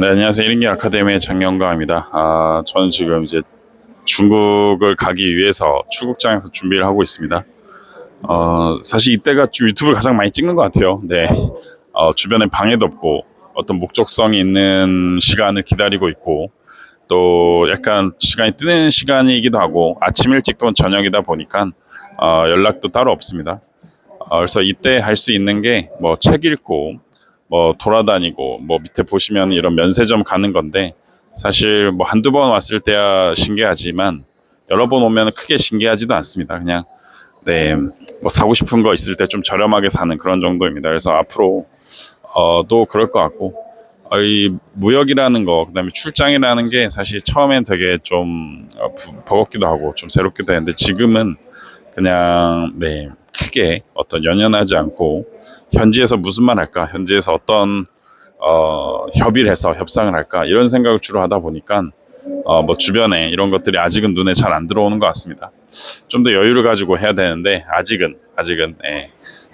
네, 안녕하세요. 1인기 아카데미의 장영광입니다. 아, 저는 지금 이제 중국을 가기 위해서 출국장에서 준비를 하고 있습니다. 어, 사실 이때가 좀 유튜브를 가장 많이 찍는 것 같아요. 네. 어, 주변에 방해도 없고 어떤 목적성이 있는 시간을 기다리고 있고 또 약간 시간이 뜨는 시간이기도 하고 아침 일찍 또는 저녁이다 보니까 어, 연락도 따로 없습니다. 어, 그래서 이때 할 수 있는 게 뭐 책 읽고 뭐 돌아다니고 뭐 밑에 보시면 이런 면세점 가는 건데 사실 뭐 한두 번 왔을 때야 신기하지만 여러 번 오면 크게 신기하지도 않습니다. 그냥 네, 뭐 사고 싶은 거 있을 때 좀 저렴하게 사는 그런 정도입니다. 그래서 앞으로 어, 또 그럴 것 같고 어, 이 무역이라는 거 그다음에 출장이라는 게 사실 처음엔 되게 좀 어, 부- 버겁기도 하고 좀 새롭기도 했는데 지금은 그냥 네 크게 어떤 연연하지 않고 현지에서 무슨 말 할까 현지에서 어떤 어, 협의를 해서 협상을 할까 이런 생각을 주로 하다 보니까 어, 뭐 주변에 이런 것들이 아직은 눈에 잘 안 들어오는 것 같습니다. 좀 더 여유를 가지고 해야 되는데 아직은 아직은 예,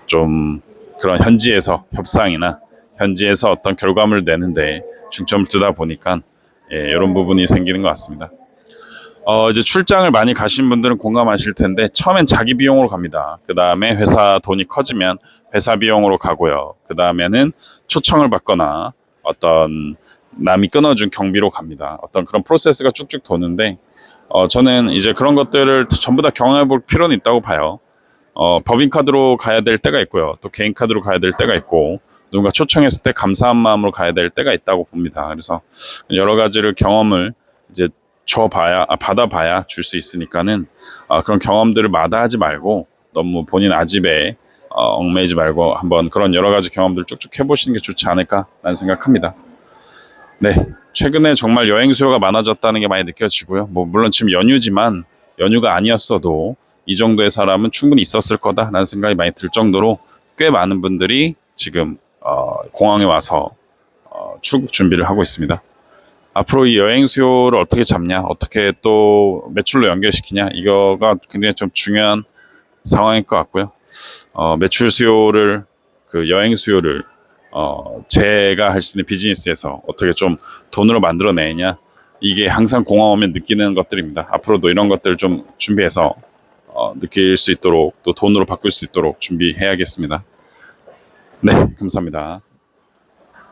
좀 그런 현지에서 협상이나 현지에서 어떤 결과물을 내는데 중점을 두다 보니까 예, 이런 부분이 생기는 것 같습니다. 어, 이제 출장을 많이 가신 분들은 공감하실 텐데 처음엔 자기 비용으로 갑니다. 그 다음에 회사 돈이 커지면 회사 비용으로 가고요. 그 다음에는 초청을 받거나 어떤 남이 끊어준 경비로 갑니다. 어떤 그런 프로세스가 쭉쭉 도는데 어, 저는 이제 그런 것들을 전부 다 경험해 볼 필요는 있다고 봐요. 어, 법인카드로 가야 될 때가 있고요. 또 개인카드로 가야 될 때가 있고, 누군가 초청했을 때 감사한 마음으로 가야 될 때가 있다고 봅니다. 그래서 여러 가지를 경험을 이제 줘봐야, 아, 받아봐야 줄 수 있으니까는 아, 그런 경험들을 마다하지 말고 너무 본인 아집에 어, 얽매이지 말고 한번 그런 여러 가지 경험들을 쭉쭉 해보시는 게 좋지 않을까라는 생각합니다. 네, 최근에 정말 여행 수요가 많아졌다는 게 많이 느껴지고요. 뭐 물론 지금 연휴지만 연휴가 아니었어도 이 정도의 사람은 충분히 있었을 거다라는 생각이 많이 들 정도로 꽤 많은 분들이 지금 어, 공항에 와서 어, 출국 준비를 하고 있습니다. 앞으로 이 여행 수요를 어떻게 잡냐, 어떻게 또 매출로 연결시키냐, 이거가 굉장히 좀 중요한 상황일 것 같고요. 어, 매출 수요를 그 여행 수요를 어, 제가 할 수 있는 비즈니스에서 어떻게 좀 돈으로 만들어내냐, 이게 항상 공항 오면 느끼는 것들입니다. 앞으로도 이런 것들을 좀 준비해서 어, 느낄 수 있도록 또 돈으로 바꿀 수 있도록 준비해야겠습니다. 네, 감사합니다.